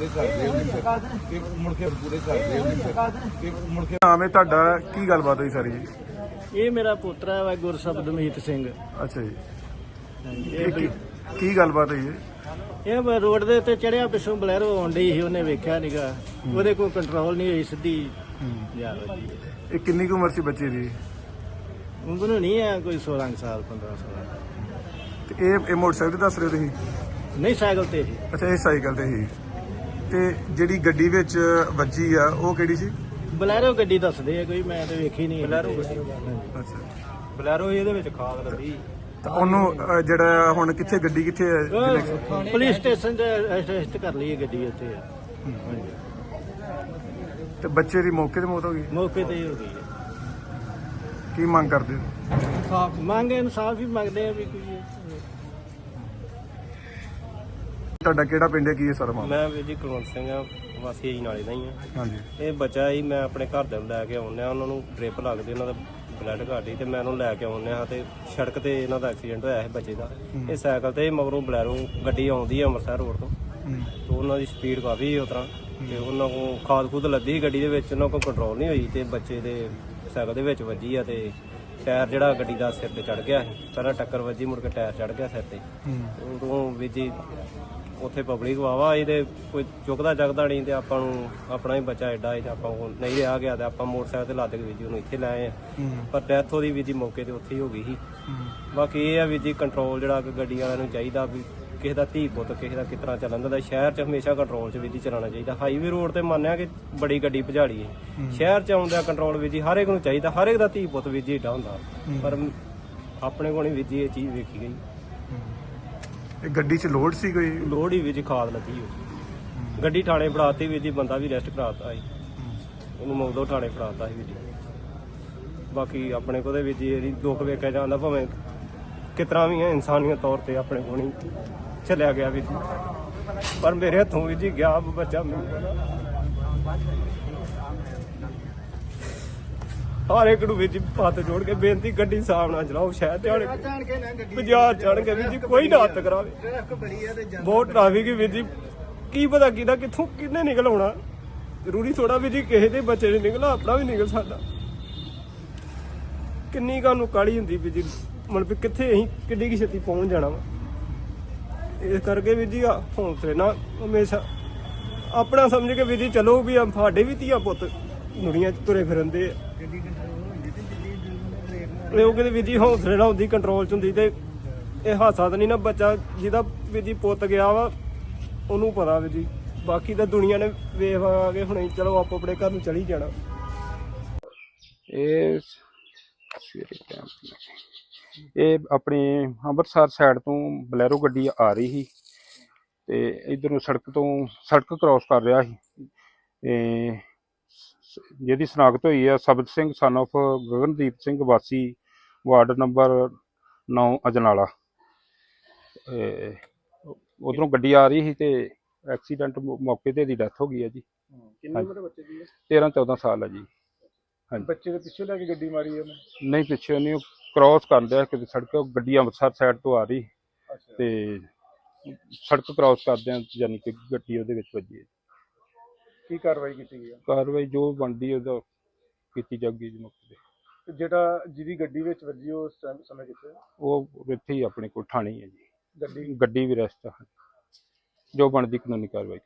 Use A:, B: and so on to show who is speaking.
A: ਪੂਰੇ ਕਰਦੇ ਹੋ ਕਿ ਮੁੜ ਕੇ ਪੂਰੇ ਕਰਦੇ ਹੋ ਕਿ ਮੁੜ ਕੇ
B: ਨਾਮ ਹੈ ਤੁਹਾਡਾ ਕੀ ਗੱਲਬਾਤ ਹੋਈ ਸਾਰੀ? ਜੀ
C: ਇਹ ਮੇਰਾ ਪੁੱਤਰ ਹੈ ਗੁਰਸ਼ਬਦਮੀਤ ਸਿੰਘ।
B: ਅੱਛਾ ਜੀ।
C: ਇਹ
B: ਕੀ ਕੀ ਗੱਲਬਾਤ ਹੋਈ ਹੈ?
C: ਇਹ ਮੈਂ ਰੋਡ ਦੇ ਉੱਤੇ ਚੜਿਆ ਪਿੱਛੋਂ ਬਲੈਰੋ ਆਉਂਦੀ ਸੀ ਉਹਨੇ ਵੇਖਿਆ ਨੀਗਾ ਉਹਦੇ ਕੋਲ ਕੰਟਰੋਲ ਨਹੀਂ ਹੋਈ ਸਿੱਧੀ ਜਾ ਵੱਜੀ
B: ਇਹ ਕਿੰਨੀ ਕੁ ਉਮਰ ਸੀ ਬੱਚੇ ਦੀ?
C: ਉਮਰ ਨਹੀਂ ਹੈ ਕੋਈ 16 ਸਾਲ 15 ਸਾਲ।
B: ਤੇ ਇਹ ਇਹ ਮੋਟਰਸਾਈਕਲ ਤੇ ਦੱਸ ਰਹੇ ਹੋ ਤੁਸੀਂ?
C: ਨਹੀਂ ਸਾਈਕਲ ਤੇ ਸੀ।
B: ਅੱਛਾ ਇਹ ਸਾਈਕਲ ਤੇ ਹੀ ਤੇ ਜਿਹੜੀ ਗੱਡੀ ਵਿੱਚ ਵੱਜੀ ਆ ਉਹ ਕਿਹੜੀ ਸੀ?
C: ਬਲੈਰੋ ਗੱਡੀ ਦੱਸਦੇ ਆ ਕੋਈ ਮੈਂ ਤੇ ਵੇਖੀ ਨਹੀਂ ਬਲੈਰੋ ਗੱਡੀ।
B: ਅੱਛਾ।
C: ਬਲੈਰੋ ਇਹਦੇ ਵਿੱਚ ਖਾਦ ਲੱਗੀ
B: ਤਾਂ ਉਹਨੂੰ ਅ, ਜਿਹੜਾ ਹੁਣ ਕਿੱਥੇ ਗੱਡੀ ਕਿੱਥੇ ਹੈ
C: ਪੁਲਿਸ ਸਟੇਸ਼ਨ ਤੇ ਅਰੈਸਟ ਕਰ ਲਈ ਹੈ ਗੱਡੀ ਉੱਤੇ
B: ਤੇ ਬੱਚੇ ਦੀ ਮੌਕੇ ਤੇ ਮੌਤ ਹੋ ਗਈ?
C: ਮੌਕੇ ਤੇ ਹੀ ਹੋ ਗਈ ਹੈ।
B: ਕੀ ਮੰਗ ਕਰਦੇ ਹੋ?
C: ਮੰਗ ਇਨਸਾਫ ਹੀ ਮੰਗਦੇ ਆ ਵੀ ਕੋਈ
B: ਤੁਹਾਡਾ ਕਿਹੜਾ ਪਿੰਡ ਹੈ? ਕੀ ਹੈ ਸਾਰਾ ਮਾਮਲਾ?
D: ਮੈਂ ਵੀਰ ਜੀ ਕੁਲਵੰਤ ਸਿੰਘ ਆ ਵਾਸੀ ਜੀ ਨਾਲੇ ਦਾ ਹੀ ਆ।
B: ਹਾਂਜੀ।
D: ਇਹ ਬੱਚਾ ਹੀ ਮੈਂ ਆਪਣੇ ਘਰ ਦੇ ਨੂੰ ਲੈ ਕੇ ਆਉਂਦਾ ਉਹਨਾਂ ਨੂੰ ਡ੍ਰਿਪ ਲੱਗਦੀ ਉਹਨਾਂ ਦਾ ਬਲੱਡ ਘਾਟੀ ਤੇ ਮੈਂ ਉਹਨੂੰ ਲੈ ਕੇ ਆਉਂਦਾ ਹਾਂ ਤੇ ਸੜਕ ਤੇ ਇਹਨਾਂ ਦਾ ਐਕਸੀਡੈਂਟ ਹੋਇਆ ਹੈ ਬੱਚੇ ਦਾ। ਇਹ ਸਾਈਕਲ ਤੇ ਮਗਰੋਂ ਬਲੈਰੋ ਗੱਡੀ ਆਉਂਦੀ ਹੈ ਅੰਮ੍ਰਿਤਸਰ ਰੋਡ ਤੋਂ। ਤੇ ਉਹਨਾਂ ਦੀ ਸਪੀਡ ਕਾਫੀ ਹੈ। ਉਤਰਾ ਤੇ ਉਹਨਾਂ ਕੋ ਖਾਦ ਖੂਦ ਲੱਦੀ ਗੱਡੀ ਦੇ ਵਿੱਚ ਉਹਨਾਂ ਕੋ ਕੰਟਰੋਲ ਨਹੀਂ ਹੋਈ ਤੇ ਬੱਚੇ ਦੇ ਸਾਈਕਲ ਦੇ ਵਿੱਚ ਵੱਜੀ ਆ ਤੇ ਟਾਇਰ ਜਿਹੜਾ ਗੱਡੀ ਦਾ ਸਿਰ ਤੇ ਚੜ ਗਿਆ ਸੀ ਪਹਿਲਾਂ ਟੱਕਰ ਵੱਜੀ ਮੁੜ ਕੇ ਟਾਇਰ ਚੜ ਗਿਆ ਸਿਰ ਤੇ। ਉਦੋਂ ਵੀ ਜੀ ਉੱਥੇ ਪਬਲਿਕ ਵਾਵਾ ਇਹਦੇ ਕੋਈ ਚੁੱਕਦਾ ਚੱਕਦਾ ਨਹੀਂ ਤੇ ਆਪਾਂ ਨੂੰ ਆਪਣਾ ਹੀ ਬੱਚਾ ਐਡਾ ਹੈ ਆਪਾਂ ਉਹ ਨਹੀਂ ਰਿਹਾ ਗਿਆ ਤੇ ਆਪਾਂ ਮੋਟਰਸਾਈਕਲ ਤੇ ਲੱਦ ਕੇ ਵੀ ਜੀ ਉਹਨੂੰ ਇੱਥੇ ਲੈ ਆਏ ਆ। ਪਰ ਡੈਥ ਉਹਦੀ ਵੀ ਜੀ ਮੌਕੇ ਤੇ ਉੱਥੇ ਹੀ ਹੋ ਗਈ ਸੀ ਬਾਕੀ ਇਹ ਆ ਵੀ ਜੀ ਕੰਟਰੋਲ ਜਿਹੜਾ ਕਿ ਗੱਡੀ ਵਾਲਿਆਂ ਨੂੰ ਚਾਹੀਦਾ ਵੀ ਕਿਸੇ ਦਾ ਧੀ ਪੁੱਤ ਕਿਸੇ ਦਾ ਕਿਸ ਤਰ੍ਹਾਂ ਚੱਲਣ ਦਾ ਸ਼ਹਿਰ 'ਚ ਹਮੇਸ਼ਾ ਕੰਟਰੋਲ 'ਚ ਵੀ ਜੀ ਚਲਾਉਣਾ ਚਾਹੀਦਾ। ਹਾਈਵੇ ਰੋਡ ਤੇ ਮੰਨਿਆ ਕਿ ਬੜੀ ਗੱਡੀ ਭਜਾੜੀ ਹੈ। ਸ਼ਹਿਰ 'ਚ ਆਉਂਦਾ ਕੰਟਰੋਲ ਵੀ ਜੀ ਹਰ ਇੱਕ ਨੂੰ ਚਾਹੀਦਾ। ਹਰ ਇੱਕ ਦਾ ਧੀ ਪੁੱਤ ਵੀ ਜੀ ਏਡਾ ਹੁੰਦਾ। ਪਰ ਆਪਣੇ ਕੋਲ ਨਹੀਂ ਵੀ ਜੀ ਇਹ ਚੀਜ਼ ਵੇਖੀ ਗਈ।
B: ਇਹ ਗੱਡੀ 'ਚ ਲੋਡ ਸੀ ਕੋਈ?
D: ਲੋੜ ਹੀ ਵੀ ਜੀ ਖਾਦ ਲੱਗੀ ਹੋ। ਗੱਡੀ ਥਾਣੇ ਫੜਾਤੀ ਵੀ ਜੀ ਬੰਦਾ ਵੀ ਰੈਸਟ ਕਰਾਤਾ ਸੀ। ਉਹਨੂੰ ਮੌਦੋ ਥਾਣੇ ਫੜਾਤਾ ਸੀ ਵੀ ਜੀ ਬਾਕੀ ਆਪਣੇ ਕੋਲ ਦੇ ਵੀ ਜੀ ਇਹਦੀ ਦੁੱਖ ਵੇਖਿਆ ਜਾਂਦਾ ਭਾਵੇਂ ਕਿਤਨਾ ਵੀ ਹੈ ਇਨਸਾਨੀਅਤ ਤੌਰ ਤੇ ਆਪਣੇ ਕੋਲ ਨਹੀਂ ਚੱਲਿਆ ਗਿਆ ਵੀ ਜੀ। ਪਰ ਮੇਰੇ ਹੱਥੋਂ ਵੀ ਜੀ ਗਿਆ ਬੱਚਾ। ਹਰ ਇੱਕ ਨੂੰ ਵਿੱਚ ਹੱਥ ਜੋੜ ਕੇ ਬੇਨਤੀ ਗੱਡੀ ਸਾਹਮਣੇ ਨਾਲ ਚਲਾਓ ਸ਼ਹਿਰ ਤੇ ਆਣ ਬਾਜ਼ਾਰ ਚੜ ਕੇ ਵੀ ਜੀ ਕੋਈ ਨਾ ਹੱਥ ਕਰਾਵੇ। ਬਹੁਤ ਟ੍ਰੈਫਿਕ ਵੀਰ ਜੀ ਕੀ ਪਤਾ ਕਿਹਦਾ ਕਿੱਥੋਂ ਕਿੰਨੇ ਨਿਕਲ ਆਉਣਾ ਜ਼ਰੂਰੀ ਥੋੜਾ ਵੀ ਜੀ ਕਿਸੇ ਦੇ ਬੱਚੇ ਨੇ ਨਿਕਲਣਾ ਆਪਣਾ ਵੀ ਨਿਕਲ ਸਕਦਾ। ਕਿੰਨੀ ਕਾਨੂੰ ਕਾਲੀ ਹੁੰਦੀ ਵੀ ਜੀ ਮਨ ਵੀ ਕਿੱਥੇ ਅਸੀਂ ਕਿੱਡੀ ਕੀ ਛੇਤੀ ਪਹੁੰਚ ਜਾਣਾ ਵਾ। ਇਸ ਕਰਕੇ ਵੀ ਜੀ ਆ ਨਾਲ ਹਮੇਸ਼ਾ ਆਪਣਾ ਸਮਝ ਕੇ ਵੀ ਜੀ ਚਲੋ ਵੀ ਸਾਡੇ ਵੀ ਧੀਆ ਪੁੱਤ ਦੁਨੀਆ 'ਚ ਤੁਰੇ ਫਿਰਦੇ ਆ। ਉਹ ਕਿਤੇ ਵੀ ਜੀ ਹੌਸਲੇ ਨਾਲ ਹੁੰਦੀ ਕੰਟਰੋਲ 'ਚ ਹੁੰਦੀ ਤੇ ਇਹ ਹਾਸਾ ਤਾਂ ਨਹੀਂ ਨਾ ਬੱਚਾ ਜਿਹਦਾ ਵੀ ਜੀ ਪੁੱਤ ਗਿਆ ਵਾ, ਉਹਨੂੰ ਪਤਾ ਵੀ ਜੀ। ਬਾਕੀ ਤਾਂ ਦੁਨੀਆ ਨੇ ਵੇਖ ਆ ਕੇ ਹੁਣੇ ਚਲੋ ਆਪੋ ਆਪਣੇ ਘਰ ਨੂੰ ਚਲੀ ਜਾਣਾ।
E: ਇਹ ਸਵੇਰੇ ਟਾਈਮ ਤੇ। ਇਹ ਆਪਣੀ ਅੰਮ੍ਰਿਤਸਰ ਸਾਈਡ ਤੋਂ ਬਲੈਰੋ ਗੱਡੀ ਆ ਰਹੀ ਸੀ ਤੇ ਇਧਰੋਂ ਸੜਕ ਤੋਂ ਸੜਕ ਕ੍ਰਾਸ ਕਰ ਰਿਹਾ ਸੀ। ਤੇ ਜਿਹਦੀ ਸਨਾਖਤ ਹੋਈ ਆ ਸਬਤ ਸਿੰਘ son of ਗਗਨਦੀਪ ਸਿੰਘ ਵਾਸੀ ਵਾਰਡ ਨੰਬਰ 9 ਅਜਨਾਲਾ। ਉਧਰੋਂ ਗੱਡੀ ਆ ਰਹੀ ਸੀ ਤੇ ਐਕਸੀਡੈਂਟ ਮੌਕੇ ਤੇ ਦੀ ਡੈਥ ਹੋ ਗਈ ਹੈ ਜੀ।
B: ਕਿੰਨੀ ਉਮਰ ਬੱਚੇ ਦੀ?
E: 13 14 ਸਾਲ ਹੈ ਜੀ।
B: ਬੱਚੇ ਦੇ ਪਿੱਛੇ ਲੈ ਕੇ ਗੱਡੀ ਮਾਰੀ ਉਹਨੇ?
E: ਨਹੀਂ ਪਿੱਛੇ ਨਹੀਂ ਉਹ ਕ੍ਰਾਸ ਕਰ ਲਿਆ ਕਿਤੇ ਸੜਕ ਗੱਡੀ ਅੰਮ੍ਰਿਤਸਰ ਸਾਈਡ ਤੋਂ ਆ ਰਹੀ। ਤੇ ਸੜਕ ਕ੍ਰਾਸ ਕਰਦਿਆਂ ਯਾਨੀ ਕਿ ਗੱਡੀ ਉਹਦੇ ਵਿੱਚ ਵੱਜੀ ਹੈ।
B: ਕੀ ਕਾਰਵਾਈ ਕੀਤੀ ਗਈ
E: ਕਾਰਵਾਈ ਜੋ ਬਣਦੀ ਉਹਦਾ ਕੀਤੀ ਜਾਊਗੀ ਜੀ ਮੌਕੇ ਤੇ।
B: ਤੇ ਜਿਹੜਾ ਜਿਹਦੀ ਗੱਡੀ ਵਿੱਚ ਵੱਜੀ ਉਹ ਸਮੇਂ ਕਿੱਥੇ
E: ਉਹ ਇੱਥੇ ਹੀ ਆਪਣੇ ਕੋਲ ਹੀ ਹੈ ਜੀ।
B: ਗੱਡੀ?
E: ਗੱਡੀ ਵੀ ਰਸਤਾ ਜੋ ਬਣਦੀ ਕਾਨੂੰਨੀ ਕਾਰਵਾਈ